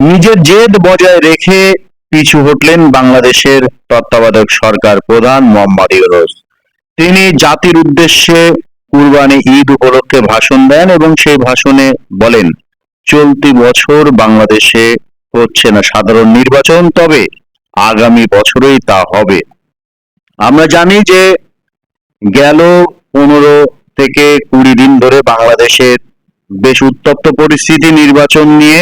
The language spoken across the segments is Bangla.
নিজের জেদ বজায় রেখে পিছু হটলেন বাংলাদেশের তত্ত্বাবধায়ক সরকার প্রধান মোহাম্মদ ইউনুস। তিনি জাতির উদ্দেশ্যে কুরবানি ঈদ উপলক্ষে ভাষণ দেন এবং সেই ভাষণে বলেন, চলতি বছর বাংলাদেশে হচ্ছে না সাধারণ নির্বাচন, তবে আগামী বছরেই তা হবে। আমরা জানি যে গেল পনেরো থেকে কুড়ি দিন ধরে বাংলাদেশের বেশ উত্তপ্ত পরিস্থিতি নির্বাচন নিয়ে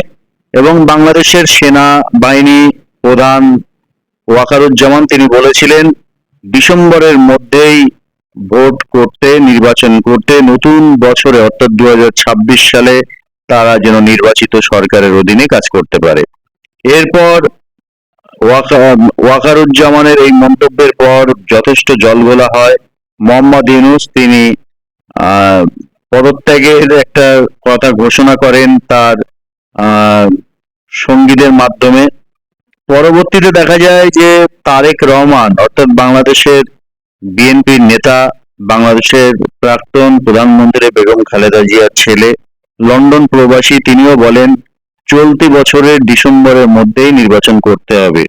এবং বাংলাদেশের সেনা বাহিনী প্রধান ওয়াকারুজ্জামান, তিনি বলেছিলেন, ডিসেম্বরের মধ্যেই ভোট করতে, নির্বাচন করতে, নতুন বছরে, অর্থাৎ দু হাজার ছাব্বিশ সালে, তারা যেন নির্বাচিত সরকারের অধীনে কাজ করতে পারে। এরপর ওয়াকা- ওয়াকারুজ্জামানের এই মন্তব্যের পর যথেষ্ট জলঘোলা হয়। মোহাম্মদ ইউনুস, তিনি পদত্যাগের একটা কথা ঘোষণা করেন, তার আহ, সঙ্গীদের মাধ্যমে। পরবর্তীতে দেখা যায় যে তারেক রহমান অর্থাৎ বাংলাদেশের বিএনপির নেতা বাংলাদেশের প্রাক্তন প্রধানমন্ত্রী বেগম খালেদা জিয়ার ছেলে লন্ডন প্রবাসী তিনিও বলেন চলতি বছরের ডিসেম্বরের মধ্যেই নির্বাচন করতে হবে।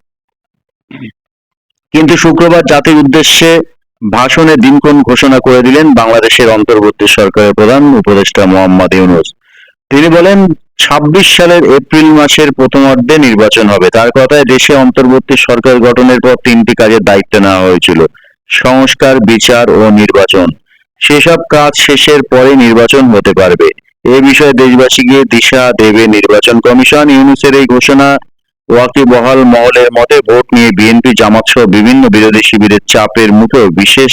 কিন্তু শুক্রবার জাতির উদ্দেশ্যে ভাষণে দিনক্ষণ ঘোষণা করে দিলেন বাংলাদেশের অন্তর্বর্তী সরকারের প্রধান উপদেষ্টা মোহাম্মদ ইউনুস। তিনি বলেন ছাব্বিশ সালের এপ্রিল মাসের প্রথমার্ধে নির্বাচন হবে। তার কথায় দেশে অন্তর্বর্তী সরকার গঠনের পর তিনটি কাজের দায়িত্ব নেওয়া হয়েছিল। সংস্কার, বিচার ও নির্বাচন। সেসব কাজ শেষের পরে নির্বাচন হতে পারবে। এ বিষয়ে দেশবাসীকে দিশা দেবে নির্বাচন কমিশন। ইউনুসের এই ঘোষণা ওয়াকিবহাল মহলের মতে ভোট নিয়ে বিএনপি জামাত সহ বিভিন্ন বিরোধী শিবিরের চাপের মুখেও বিশেষ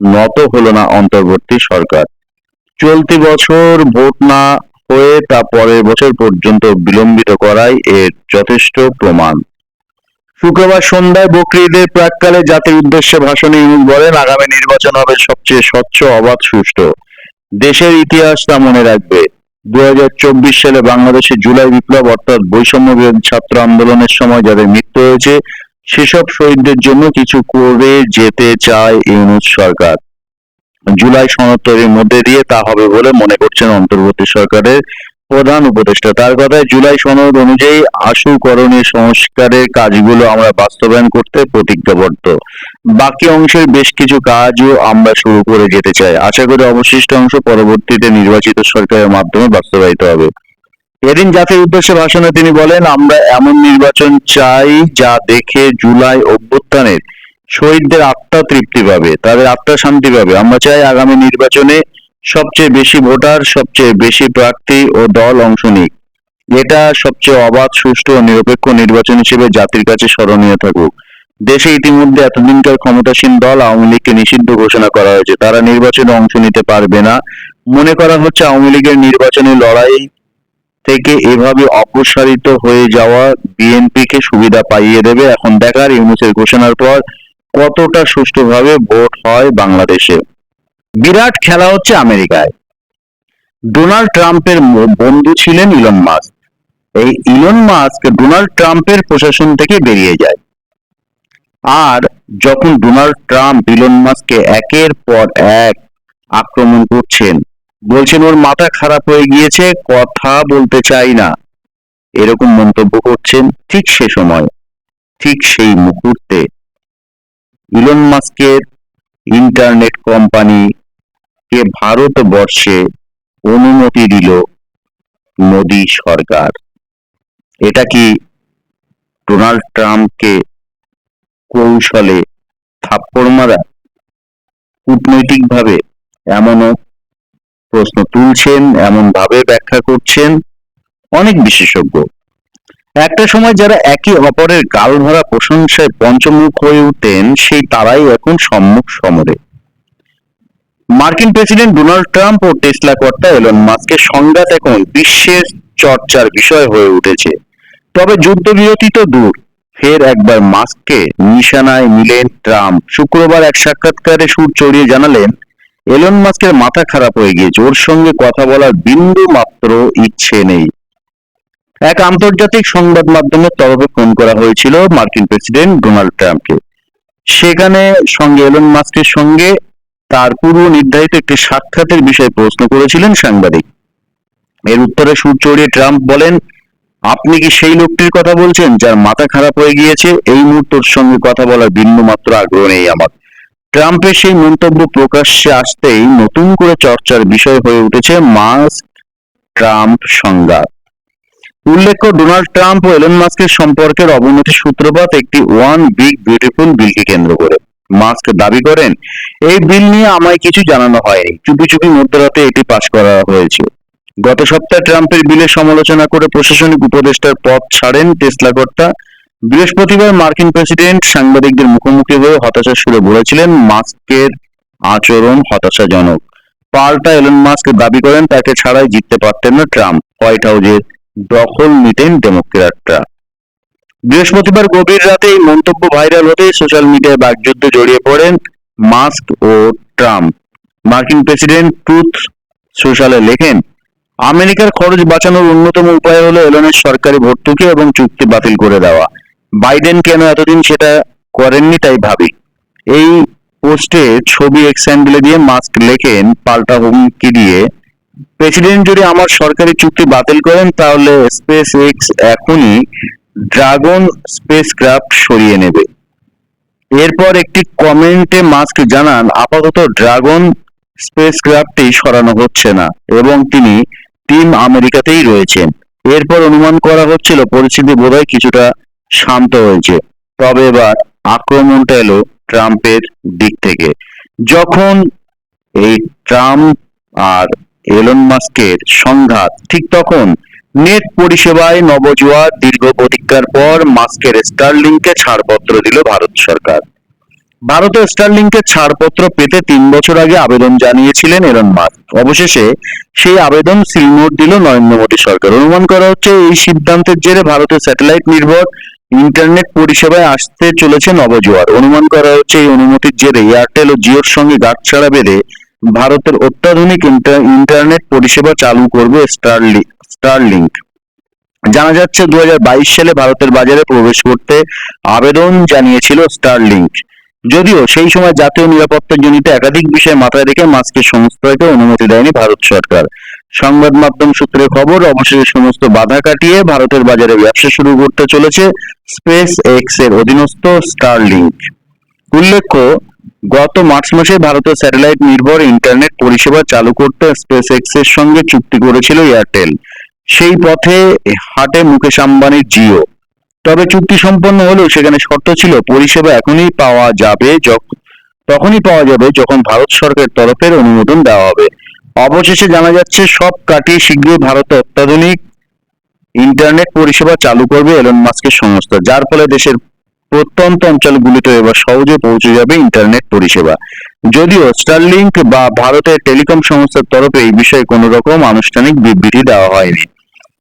নত হলো না অন্তর্বর্তী সরকার। চলতি বছর ভোট না হয়ে তা পরের বছর পর্যন্ত বিলম্বিত করাই এর যথেষ্ট প্রমাণ। শুক্রবার সন্ধ্যায় বকরি ঈদের প্রাককালে জাতির উদ্দেশ্যে ভাষণে ইউনুস বলেন, আগামী নির্বাচন হবে সবচেয়ে স্বচ্ছ, অবাধ, সুষ্ঠু। দেশের ইতিহাস তা মনে রাখবে। দুই হাজার চব্বিশ সালে বাংলাদেশে জুলাই বিপ্লব, অর্থাৎ বৈষম্য বিরোধী ছাত্র আন্দোলনের সময় যাদের মৃত্যু হয়েছে, সেসব শহীদদের জন্য কিছু করে যেতে চায় ইউনুস সরকার। জুলাই সনদ তৈরির মধ্যে দিয়ে তা হবে বলে মনে করছেন অন্তর্বর্তী সরকারের প্রধান উপদেষ্টা। তার কথায় জুলাই সনদ অনুযায়ী আশু করণীয় সংস্কারের কাজগুলো আমরা বাস্তবায়ন করতে প্রতিজ্ঞাবদ্ধ। বাকি অংশের বেশ কিছু কাজও আমরা শুরু করে যেতে চাই। আশা করি অবশিষ্ট অংশ পরবর্তীতে নির্বাচিত সরকারের মাধ্যমে বাস্তবায়িত হবে। এদিন জাতির উদ্দেশ্যে ভাষণে তিনি বলেন, আমরা এমন নির্বাচন চাই যা দেখে জুলাই অভ্যুত্থানের শহীদদের আত্মা তৃপ্তি পাবে, তাদের আত্মা শান্তি পাবে। আমরা চাই আগামী নির্বাচনে সবচেয়ে বেশি ভোটার, সবচেয়ে বেশি প্রার্থী ও দল অংশ নিক। এটা সবচেয়ে অবাধ, সুষ্ঠু ও নিরপেক্ষ নির্বাচন হিসেবে জাতির কাছে স্মরণীয় থাকুক। দেশে ইতিমধ্যে এতদিনকার ক্ষমতাসীন দল আওয়ামী লীগকে নিষিদ্ধ ঘোষণা করা হয়েছে। তারা নির্বাচনে অংশ নিতে পারবে না। মনে করা হচ্ছে আওয়ামী লীগের নির্বাচনী লড়াই থেকে এভাবে অপসারিত হয়ে যাওয়া বিএনপিকে সুবিধা পাইয়ে দেবে। এখন দেখার ইউনুসের ঘোষণার পর কতটা সুষ্ঠুভাবে ভোট হয় বাংলাদেশে? বিরাট খেলা হচ্ছে আমেরিকায়। ডোনাল্ড ট্রাম্পের বন্ধু ছিলেন ইলন মাস্ক। এই ইলন মাস্ক ডোনাল্ড ট্রাম্পের প্রশাসন থেকে বেরিয়ে যায়। আর যখন ডোনাল্ড ট্রাম্প ইলন মাস্ককে একের পর এক আক্রমণ করছেন, বলছেন ওর মাথা খারাপ হয়ে গিয়েছে, কথা বলতে চাই না। এরকম মন্তব্য করছেন ঠিক সে সময়, ঠিক সেই মুহূর্তে। ইলন মাস্কের ইন্টারনেট কোম্পানি কে ভারতবর্ষে অনুমতি দিল মোদী সরকার। এটা কি ডোনাল্ড ট্রাম্পকে কৌশলে থাপ্পড় মারা? কূটনৈতিকভাবে এমনও প্রশ্ন তুলছেন, এমনভাবে ব্যাখ্যা করছেন অনেক বিশেষজ্ঞ। একটা সময় যারা একে অপরের গাল ভরা প্রশংসায় পঞ্চমুখ হয়ে উঠতেন, সেই তারাই এখন সম্মুখ সমরে। মার্কিন প্রেসিডেন্ট ডোনাল্ড ট্রাম্প ও টেসলা কর্তা এলন মাস্কের সংঘাত এখন বিশ্বের চর্চার বিষয় হয়ে উঠেছে। তবে যুদ্ধবিরতি তো দূর। ফের একবার মাস্ককে নিশানায় নিলেন ট্রাম্প। শুক্রবার এক সাক্ষাৎকারে সুর চড়িয়ে জানালেন, এলন মাস্কের মাথা খারাপ হয়ে গিয়েছে। ওর সঙ্গে কথা বলার বিন্দু মাত্র ইচ্ছে নেই। এক আন্তর্জাতিক সংবাদ মাধ্যমের তরফে ফোন করা হয়েছিল মার্কিন প্রেসিডেন্ট ডোনাল্ড ট্রাম্পকে। সেখানে সঙ্গে এলন মাস্কের সঙ্গে তার পূর্ব নির্ধারিত একটি সাক্ষাতের বিষয়ে প্রশ্ন করেছিলেন সাংবাদিক। এর উত্তরে সুর চড়িয়ে ট্রাম্প বলেন, আপনি কি সেই লোকটির কথা বলছেন যার মাথা খারাপ হয়ে গিয়েছে? এই মুহূর্তের সঙ্গে কথা বলার বিন্দু মাত্র আগ্রহ নেই আমার। ট্রাম্পের সেই মন্তব্য প্রকাশ্যে আসতেই নতুন করে চর্চার বিষয় হয়ে উঠেছে মাস্ক ট্রাম্প সংঘাত উল্লেখ্য, ডোনাল্ড ট্রাম্প ও এলন মাস্কের সম্পর্কের অবনতির সূত্রপাত একটি ওয়ান বিগ বিউটিফুল বিলকে কেন্দ্র করে। মাস্ক দাবি করেন, এই বিল নিয়ে আমায় কিছু জানানো হয়নি। চুপি চুপি মধ্যরাতে এটি পাশ করা হয়েছে। গত সপ্তাহে ট্রাম্পের বিলের সমালোচনা করে প্রশাসনিক উপদেষ্টার পদ ছাড়েন টেসলা কর্তা। বৃহস্পতিবার মার্কিন প্রেসিডেন্ট সাংবাদিকদের মুখোমুখি হয়ে হতাশার সুরে বলেছিলেন মাস্কের আচরণ হতাশাজনক। পাল্টা এলন মাস্ক দাবি করেন, তাকে ছাড়াই জিততে পারতেন না ট্রাম্প। হোয়াইট হাউসের দখল নিতেন ডেমোক্র্যাটরা বৃহস্পতিবার গভীর রাতে এই মন্তব্য ভাইরাল হতে সোশ্যাল মিডিয়ায় বাকযুদ্ধে জড়িয়ে পড়েন মাস্ক ও ট্রাম্প। মার্কিন প্রেসিডেন্ট ট্রুথ সোশ্যালে লেখেন, আমেরিকার খরচ বাঁচানোর অন্যতম উপায় হলো এলনের সরকারি ভর্তুকি এবং চুক্তি বাতিল করে দেওয়া। বাইডেন কেন এতদিন সেটা করেননি তাই ভাবি। এই পোস্টে ছবি এক্স দিয়ে মাস্ক লেখেন পাল্টা হুমকি দিয়ে প্রেসিডেন্ট যদি আমার সরকারি চুক্তি বাতিল করেন, তাহলে স্পেস এক্স এখনই ড্রাগন স্পেস ক্রাফট সরিয়ে নেবে। এরপর একটি কমেন্টে মাস্ক জানান, আপাতত ড্রাগন স্পেস ক্রাফটটি সরানো হচ্ছে না এবং তিনি টিম আমেরিকাতেই রয়েছেন। এরপর অনুমান করা হচ্ছিল পরিস্থিতি বোধহয় কিছুটা শান্ত হয়েছে। তবে এবার আক্রমণটা এলো ট্রাম্পের দিক থেকে। যখন এই ট্রাম্প আর এলন মাস্কের সংঘাত। ঠিক তখন নেট পরিষেবায় নবজোয়ার দীর্ঘ প্রতীক্ষার পর মাস্কের স্টারলিংকে ছাড়পত্র দিল ভারত সরকার। ভারতে স্টারলিংকের ছাড়পত্র পেতে তিন বছর আগে আবেদন জানিয়েছিলেন এলন মাস্ক অবশেষে সেই আবেদন সিলমোড় দিল নরেন্দ্র মোদী সরকার। অনুমান করা হচ্ছে এই সিদ্ধান্তের জেরে ভারতের স্যাটেলাইট নির্ভর ইন্টারনেট পরিষেবায় আসতে চলেছে নবজোয়ার। অনুমান করা হচ্ছে এই অনুমতির জেরে এয়ারটেল ও জিওর সঙ্গে গাঁটছাড়া বেঁধে ভারতের অত্যাধুনিক ইন্টার- ইন্টারনেট পরিষেবা চালু করবে স্টারলি, স্টারলিংক। জানা যাচ্ছে দু হাজার বাইশ সালে ভারতের বাজারে প্রবেশ করতে আবেদন জানিয়েছিল স্টারলিংক। যদিও সেই সময় জাতীয় নিরাপত্তার জনিত একাধিক বিষয় মাথায় রেখে মাস্কের সংস্থাকে অনুমতি দেয়নি ভারত সরকার। সংবাদ মাধ্যম সূত্রে খবর, অবশেষে সমস্ত বাধা কাটিয়ে ভারতের বাজারে ব্যবসা শুরু করতে চলেছে স্পেস এক্সের অধীনস্থ স্টারলিংক। উল্লেখ্য গত মার্চ মাসে ভারতের স্যাটেলাইট নির্ভর ইন্টারনেট পরিষেবা চালু করতে স্পেস এক্সের সঙ্গে চুক্তি করেছিল এয়ারটেল। সেই পথে হাটে মুকেশ আম্বানির জিও। তবে চুক্তি সম্পন্ন হলেও সেখানে শর্ত ছিল, পরিষেবা এখনই পাওয়া যাবে তখনই পাওয়া যাবে যখন ভারত সরকারের তরফের অনুমোদন দেওয়া হবে। অবশেষে জানা যাচ্ছে, সব কাটিয়ে শীঘ্রই ভারতে অত্যাধুনিক ইন্টারনেট পরিষেবা চালু করবে এলন মাস্কের সংস্থা, যার ফলে দেশের প্রত্যন্ত অঞ্চলগুলিতে এবার সহজে পৌঁছে যাবে ইন্টারনেট পরিষেবা। যদিও স্টারলিংক বা ভারতের টেলিকম সংস্থার তরফে এই বিষয়ে কোনো রকম আনুষ্ঠানিক বিবৃতি দেওয়া হয়নি।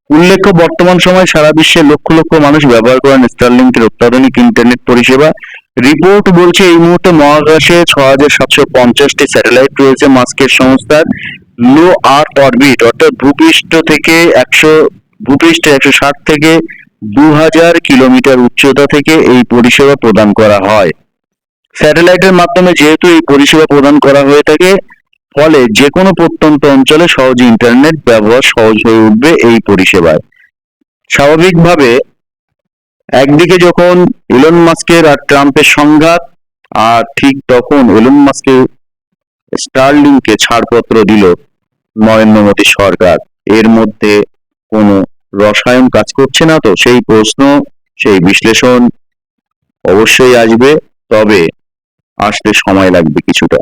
উল্লেখ্য, বর্তমান সময়ে সারা বিশ্বে লক্ষ লক্ষ মানুষ ব্যবহার করেন স্টারলিংকের অত্যাধুনিক ইন্টারনেট পরিষেবা। রিপোর্ট বলছে, এই মুহূর্তে মহাকাশে ছ হাজার সাতশো পঞ্চাশটি স্যাটেলাইট রয়েছে মাস্কের সংস্থার। লো আর্থ অরবিট অর্থাৎ ভূপৃষ্ঠ থেকে একশো, ভূপৃষ্ঠে একশো ষাট থেকে দু হাজার কিলোমিটার উচ্চতা থেকে এই পরিষেবা প্রদান করা হয়। স্যাটেলাইটের মাধ্যমে যেহেতু এই পরিষেবা প্রদান করা হয়ে থাকে, ফলে যে কোনো প্রত্যন্ত অঞ্চলে সহজে ইন্টারনেট ব্যবহার সহজ হয়ে উঠবে এই পরিষেবায়। স্বাভাবিকভাবে, একদিকে যখন এলন মাস্কের আর ট্রাম্পের সংঘাত, আর ঠিক তখন এলন মাস্কের স্টারলিংকে ছাড়পত্র দিল নরেন্দ্র মোদী সরকার। এর মধ্যে কোনো রসায়ন কাজ করছে না তো, সেই প্রশ্ন, সেই বিশ্লেষণ অবশ্যই আসবে, তবে আসতে সময় লাগবে কিছুটা।